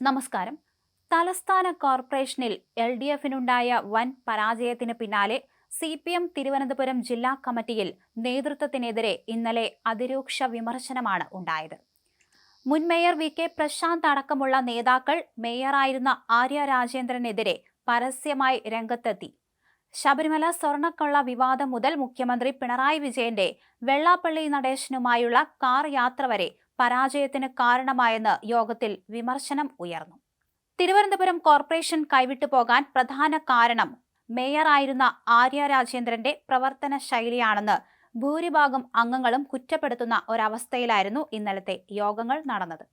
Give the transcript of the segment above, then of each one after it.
നമസ്കാരം. തലസ്ഥാന കോർപ്പറേഷനിൽ എൽ ഡി എഫിനുണ്ടായ വൻ പരാജയത്തിന് പിന്നാലെ സി പി എം തിരുവനന്തപുരം ജില്ലാ കമ്മിറ്റിയിൽ നേതൃത്വത്തിനെതിരെ ഇന്നലെ അതിരൂക്ഷ വിമർശനമാണ് ഉണ്ടായത്. മുൻ മേയർ വി കെ പ്രശാന്ത് അടക്കമുള്ള നേതാക്കൾ മേയറായിരുന്ന ആര്യ രാജേന്ദ്രനെതിരെ പരസ്യമായി രംഗത്തെത്തി. ശബരിമല സ്വർണക്കൊള്ള വിവാദം മുതൽ മുഖ്യമന്ത്രി പിണറായി വിജയന്റെ വെള്ളാപ്പള്ളി നടേശനുമായുള്ള കാർ യാത്ര വരെ പരാജയത്തിന് കാരണമായെന്ന് യോഗത്തിൽ വിമർശനം ഉയർന്നു. തിരുവനന്തപുരം കോർപ്പറേഷൻ കൈവിട്ടു പോകാൻ പ്രധാന കാരണം മേയറായിരുന്ന ആര്യ രാജേന്ദ്രന്റെ പ്രവർത്തന ശൈലിയാണെന്ന് ഭൂരിഭാഗം അംഗങ്ങളും കുറ്റപ്പെടുത്തുന്ന ഒരവസ്ഥയിലായിരുന്നു ഇന്നലത്തെ യോഗങ്ങൾ നടന്നത്.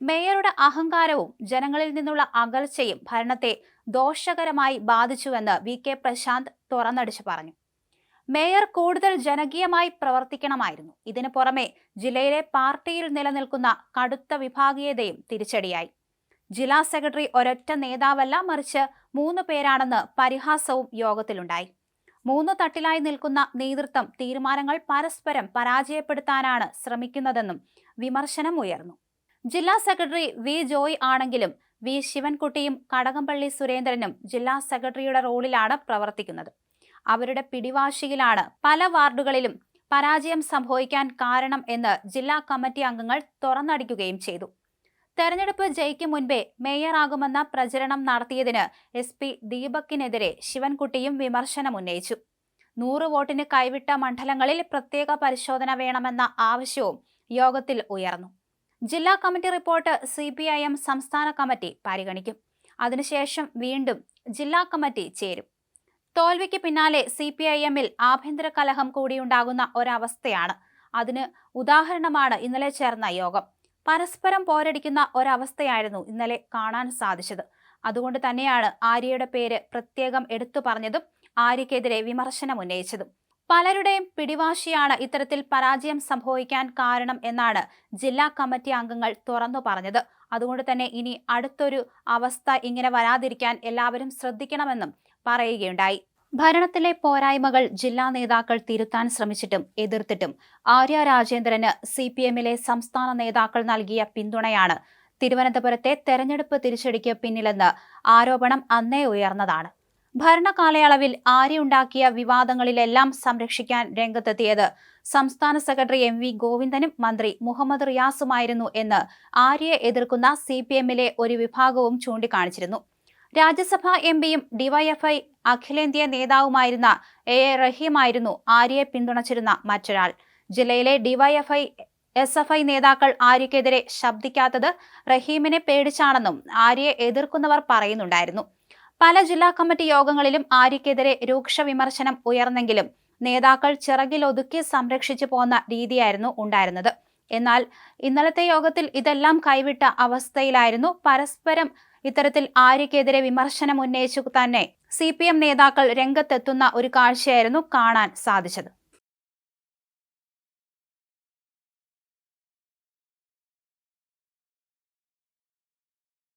മേയറുടെ അഹങ്കാരവും ജനങ്ങളിൽ നിന്നുള്ള അകൽച്ചയും ഭരണത്തെ ദോഷകരമായി ബാധിച്ചുവെന്ന് വി കെ പ്രശാന്ത് തുറന്നടിച്ചു പറഞ്ഞു. മേയർ കൂടുതൽ ജനകീയമായി പ്രവർത്തിക്കണമായിരുന്നു. ഇതിനു പുറമെ ജില്ലയിലെ പാർട്ടിയിൽ നിലനിൽക്കുന്ന കടുത്ത വിഭാഗീയതയും തിരിച്ചടിയായി. ജില്ലാ സെക്രട്ടറി ഒരൊറ്റ നേതാവല്ല മറിച്ച് മൂന്ന് പേരാണെന്ന് പരിഹാസവും യോഗത്തിലുണ്ടായി. മൂന്ന് തട്ടിലായി നിൽക്കുന്ന നേതൃത്വം തീരുമാനങ്ങൾ പരസ്പരം പരാജയപ്പെടുത്താനാണ് ശ്രമിക്കുന്നതെന്നും വിമർശനം ഉയർന്നു. ജില്ലാ സെക്രട്ടറി വി. ജോയ് ആണെങ്കിലും വി. ശിവൻകുട്ടിയും കടകംപള്ളി സുരേന്ദ്രനും ജില്ലാ സെക്രട്ടറിയുടെ റോളിലാണ് പ്രവർത്തിക്കുന്നത്. അവരുടെ പിടിവാശിയിലാണ് പല വാർഡുകളിലും പരാജയം സംഭവിക്കാൻ കാരണം എന്ന് ജില്ലാ കമ്മിറ്റി അംഗങ്ങൾ തുറന്നടിക്കുകയും ചെയ്തു. തെരഞ്ഞെടുപ്പ് ജയിക്കും മുൻപേ മേയറാകുമെന്ന പ്രചരണം നടത്തിയതിന് എസ് പി ദീപക്കിനെതിരെ ശിവൻകുട്ടിയും വിമർശനമുന്നയിച്ചു നൂറ് വോട്ടിന് കൈവിട്ട മണ്ഡലങ്ങളിൽ പ്രത്യേക പരിശോധന വേണമെന്ന ആവശ്യവും യോഗത്തിൽ ഉയർന്നു. ജില്ലാ കമ്മിറ്റി റിപ്പോർട്ട് സി സംസ്ഥാന കമ്മിറ്റി പരിഗണിക്കും. അതിനുശേഷം വീണ്ടും ജില്ലാ കമ്മിറ്റി ചേരും. തോൽവിക്ക് പിന്നാലെ സി പി ഐ എമ്മിൽ ആഭ്യന്തര കലഹം കൂടിയുണ്ടാകുന്ന ഒരവസ്ഥയാണ്. അതിന് ഉദാഹരണമാണ് ഇന്നലെ ചേർന്ന യോഗം. പരസ്പരം പോരടിക്കുന്ന ഒരവസ്ഥയായിരുന്നു ഇന്നലെ കാണാൻ സാധിച്ചത്. അതുകൊണ്ട് തന്നെയാണ് ആര്യയുടെ പേര് പ്രത്യേകം എടുത്തു പറഞ്ഞതും ആര്യക്കെതിരെ വിമർശനം ഉന്നയിച്ചതും പലരുടെയും പിടിവാശിയാണ് ഇത്തരത്തിൽ പരാജയം സംഭവിക്കാൻ കാരണം എന്നാണ് ജില്ലാ കമ്മിറ്റി അംഗങ്ങൾ തുറന്നു പറഞ്ഞത്. അതുകൊണ്ട് തന്നെ ഇനി അടുത്തൊരു അവസ്ഥ ഇങ്ങനെ വരാതിരിക്കാൻ എല്ലാവരും ശ്രദ്ധിക്കണമെന്നും പറയുകയുണ്ടായി. ഭരണത്തിലെ പോരായ്മകൾ ജില്ലാ നേതാക്കൾ തിരുത്താൻ ശ്രമിച്ചിട്ടും എതിർത്തിട്ടും ആര്യ രാജേന്ദ്രന് സി പി എമ്മിലെ സംസ്ഥാന നേതാക്കൾ നൽകിയ പിന്തുണയാണ് തിരുവനന്തപുരത്തെ തെരഞ്ഞെടുപ്പ് തിരിച്ചടിക്ക് പിന്നിലെന്ന് ആരോപണം അന്നേ ഉയർന്നതാണ്. ഭരണകാലയളവിൽ ആര്യയുണ്ടാക്കിയ വിവാദങ്ങളിലെല്ലാം സംരക്ഷിക്കാൻ രംഗത്തെത്തിയത്. സംസ്ഥാന സെക്രട്ടറി എം വി ഗോവിന്ദനും മന്ത്രി മുഹമ്മദ് റിയാസുമായിരുന്നു എന്ന് ആര്യയെ എതിർക്കുന്ന സി പി എമ്മിലെ ഒരു വിഭാഗവും ചൂണ്ടിക്കാണിച്ചിരുന്നു. രാജ്യസഭാ എം പിയും ഡിവൈഎഫ്ഐ അഖിലേന്ത്യാ നേതാവുമായിരുന്ന എ എ റഹീമായിരുന്നു ആര്യയെ പിന്തുണച്ചിരുന്ന മറ്റൊരാൾ. ജില്ലയിലെ ഡിവൈഎഫ്ഐ എസ് എഫ് ഐ നേതാക്കൾ ആര്യക്കെതിരെ ശബ്ദിക്കാത്തത് റഹീമിനെ പേടിച്ചാണെന്നും ആര്യയെ എതിർക്കുന്നവർ പറയുന്നുണ്ടായിരുന്നു. പല ജില്ലാ കമ്മിറ്റി യോഗങ്ങളിലും ആര്യക്കെതിരെ രൂക്ഷ വിമർശനം ഉയർന്നെങ്കിലും നേതാക്കൾ ചിറകിലൊതുക്കി സംരക്ഷിച്ചു പോന്ന രീതിയായിരുന്നു ഉണ്ടായിരുന്നത്. എന്നാൽ ഇന്നലത്തെ യോഗത്തിൽ ഇതെല്ലാം കൈവിട്ട അവസ്ഥയിലായിരുന്നു പരസ്പരം ഇത്തരത്തിൽ ആര്യക്കെതിരെ വിമർശനം ഉന്നയിച്ചു തന്നെ സി നേതാക്കൾ രംഗത്തെത്തുന്ന ഒരു കാഴ്ചയായിരുന്നു കാണാൻ സാധിച്ചത്.